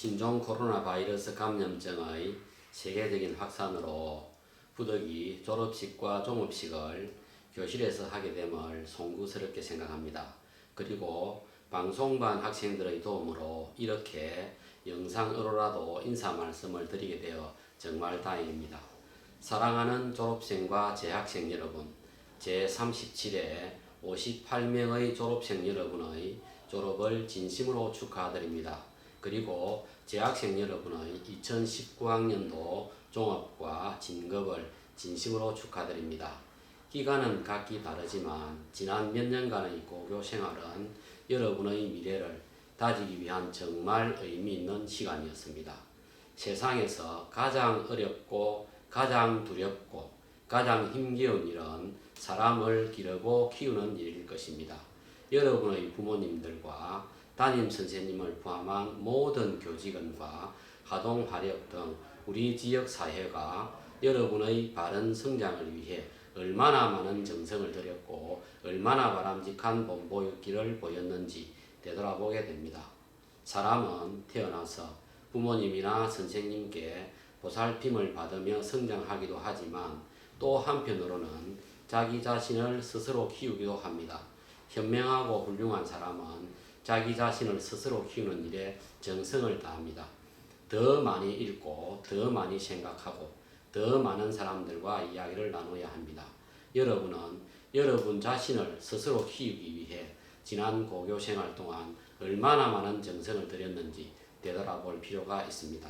신종 코로나 바이러스 감염증의 세계적인 확산으로 부득이 졸업식과 종업식을 교실에서 하게 됨을 송구스럽게 생각합니다. 그리고 방송반 학생들의 도움으로 이렇게 영상으로라도 인사 말씀을 드리게 되어 정말 다행입니다. 사랑하는 졸업생과 재학생 여러분, 제37회 58명의 졸업생 여러분의 졸업을 진심으로 축하드립니다. 그리고 재학생 여러분의 2019학년도 종합과 진급을 진심으로 축하드립니다. 기간은 각기 다르지만 지난 몇 년간의 고교 생활은 여러분의 미래를 다지기 위한 정말 의미 있는 시간이었습니다. 세상에서 가장 어렵고 가장 두렵고 가장 힘겨운 일은 사람을 기르고 키우는 일일 것입니다. 여러분의 부모님들과 담임 선생님을 포함한 모든 교직원과 하동 화력 등 우리 지역 사회가 여러분의 바른 성장을 위해 얼마나 많은 정성을 들였고 얼마나 바람직한 본보기를 보였는지 되돌아보게 됩니다. 사람은 태어나서 부모님이나 선생님께 보살핌을 받으며 성장하기도 하지만 또 한편으로는 자기 자신을 스스로 키우기도 합니다. 현명하고 훌륭한 사람은 자기 자신을 스스로 키우는 일에 정성을 다합니다. 더 많이 읽고 더 많이 생각하고 더 많은 사람들과 이야기를 나눠야 합니다. 여러분은 여러분 자신을 스스로 키우기 위해 지난 고교 생활 동안 얼마나 많은 정성을 들였는지 되돌아볼 필요가 있습니다.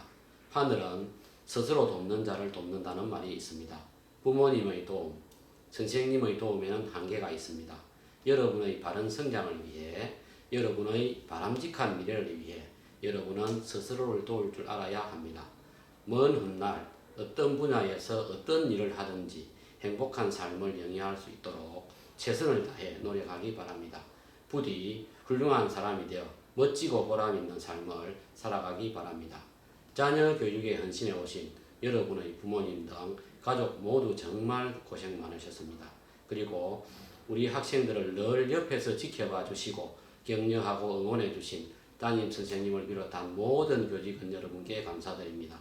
하늘은 스스로 돕는 자를 돕는다는 말이 있습니다. 부모님의 도움, 선생님의 도움에는 한계가 있습니다. 여러분의 바른 성장을 위해, 여러분의 바람직한 미래를 위해 여러분은 스스로를 도울 줄 알아야 합니다. 먼 훗날 어떤 분야에서 어떤 일을 하든지 행복한 삶을 영위할 수 있도록 최선을 다해 노력하기 바랍니다. 부디 훌륭한 사람이 되어 멋지고 보람 있는 삶을 살아가기 바랍니다. 자녀 교육에 헌신해 오신 여러분의 부모님 등 가족 모두 정말 고생 많으셨습니다. 그리고 우리 학생들을 늘 옆에서 지켜봐 주시고 격려하고 응원해 주신 담임 선생님을 비롯한 모든 교직원 여러분께 감사드립니다.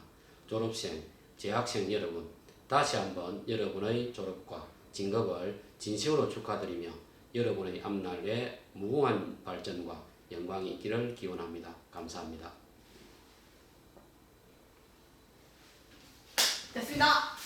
졸업생, 재학생 여러분, 다시 한번 여러분의 졸업과 진급을 진심으로 축하드리며 여러분의 앞날에 무궁한 발전과 영광이 있기를 기원합니다. 감사합니다. 됐습니다.